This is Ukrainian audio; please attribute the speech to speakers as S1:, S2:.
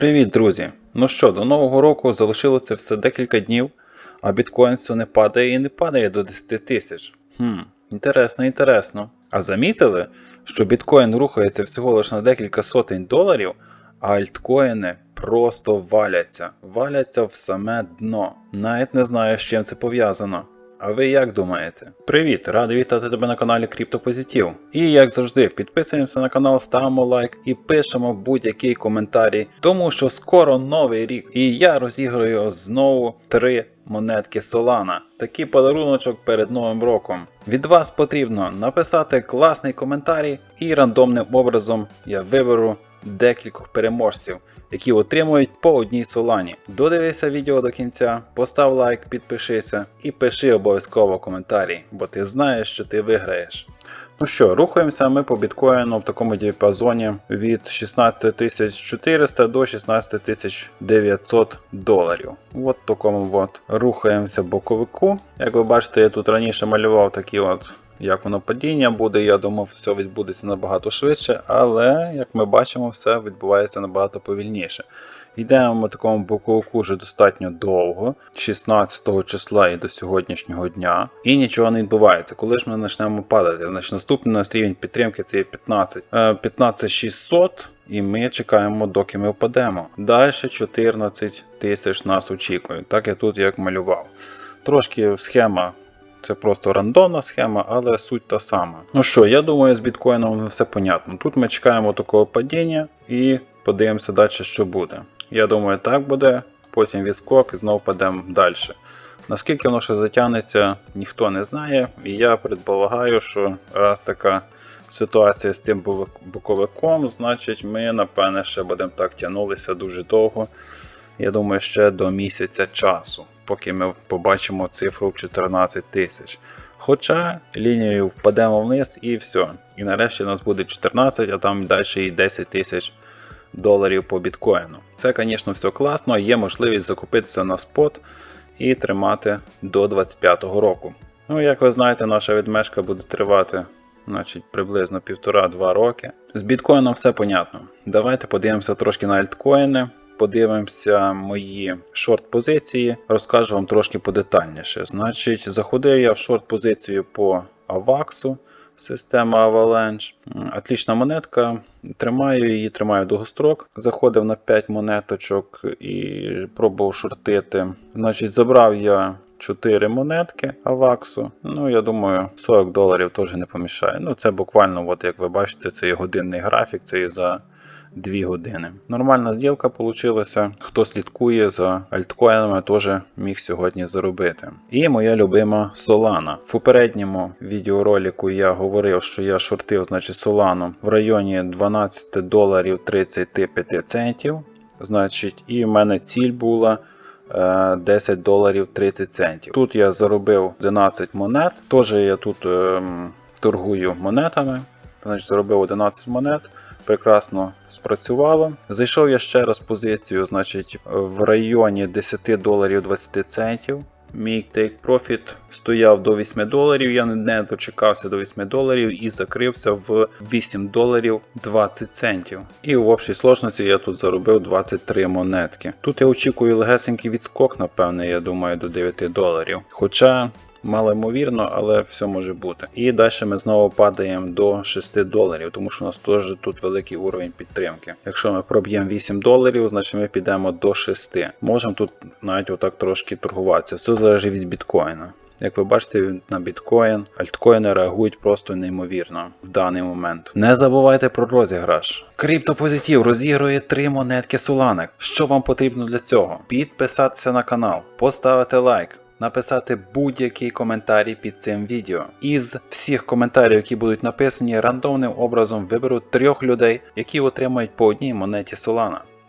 S1: Привіт, друзі! Ну що, до нового року залишилося все декілька днів, а біткоін все не падає і не падає до 10 тисяч. Хм, інтересно, інтересно. А замітили, що біткоін рухається всього лише на декілька сотень доларів, а альткоїни просто валяться, валяться в саме дно. Навіть не знаю, з чим це пов'язано. А ви як думаєте? Привіт! Радий вітати тебе на каналі Криптопозитив. І як завжди, підписуємося на канал, ставимо лайк і пишемо будь-який коментарі, тому що скоро новий рік, і я розіграю знову три монетки Solana. Такий подаруночок перед новим роком. Від вас потрібно написати класний коментарі, і рандомним образом я виберу декількох переможців, які отримують по одній солані. Додивися відео до кінця, постав лайк, підпишися і пиши обов'язково коментарі, бо ти знаєш, що ти виграєш. Ну що, рухаємося ми по біткоїну в такому діапазоні від 16400 до 16900 доларів. От такому от рухаємося боковику. Як ви бачите, я тут раніше малював такі от як воно падіння буде, я думав, все відбудеться набагато швидше, але, як ми бачимо, все відбувається набагато повільніше. Йдемо ми такому боковику вже достатньо довго, 16 числа і до сьогоднішнього дня, і нічого не відбувається. Коли ж ми почнемо падати? Значить, наступний наш рівень підтримки це є 15 е, 15600. І ми чекаємо, доки ми впадемо. Далі 14 тисяч нас очікують, так я тут як малював. Трошки схема це просто рандомна схема, але суть та сама. Ну що, я думаю, з біткоїном все понятно. Тут ми чекаємо такого падіння і подивимося далі, що буде. Я думаю, так буде, потім відскок і знову падемо далі. Наскільки воно ще затягнеться, ніхто не знає, і я предполагаю, що раз така ситуація з тим боковиком, значить ми, напевне, ще будемо так тягнулися дуже довго. Я думаю, ще до місяця часу поки ми побачимо цифру в 14 тисяч. Хоча лінією впадемо вниз і все. І нарешті у нас буде 14, а там далі і 10 тисяч доларів по біткоїну. Це, звісно, все класно, є можливість закупитися на спот і тримати до 25 року. Ну, як ви знаєте, наша відмешка буде тривати значить, приблизно 1,5-2 роки. З біткоїном все понятно. Давайте подивимося трошки на альткоїни подивимося мої шорт-позиції, розкажу вам трошки подетальніше. Значить, заходив я в шорт-позицію по AVAX, система Avalanche. Отлічна монетка. Тримаю її, тримаю довгострок. Заходив на 5 монеточок і пробував шортити. Значить, Забрав я 4 монетки Аваксу. Ну, я думаю, 40 доларів теж не помішає. Ну, Це буквально, от як ви бачите, це є годинний графік, це є за 2 години. Нормальна зділка вийшла. Хто слідкує за альткоїнами, теж міг сьогодні заробити. І моя любима Solana. В попередньому відеоролику я говорив, що я шортив значить, Solana в районі 12 доларів 35 центів. Значить, І в мене ціль була. 10 е, доларів 30 центів. Тут я заробив 11 монет. Теж я тут ем, торгую монетами. Значить, Заробив 11 монет прекрасно спрацювало. Зайшов я ще раз позицію, значить, в районі 10 доларів 20 центів. Мій take profit стояв до 8 доларів, я не дочекався до 8 доларів і закрився в 8 доларів 20 центів. І в общій сложності я тут заробив 23 монетки. Тут я очікую легесенький відскок, напевне, я думаю, до 9 доларів. Хоча Мало ймовірно, але все може бути. І далі ми знову падаємо до 6 доларів, тому що у нас теж тут великий уровень підтримки. Якщо ми проб'ємо 8 доларів, значить ми підемо до 6. Можемо тут навіть отак трошки торгуватися. Все залежить від біткоїна. Як ви бачите, на біткоін альткоїни реагують просто неймовірно в даний момент. Не забувайте про розіграш. Криптопозитив розігрує три монетки Solana. Що вам потрібно для цього? Підписатися на канал, поставити лайк написати будь-який коментарі під цим відео. Із всіх коментарів, які будуть написані, рандомним образом виберу трьох людей, які отримають по одній монеті Solana.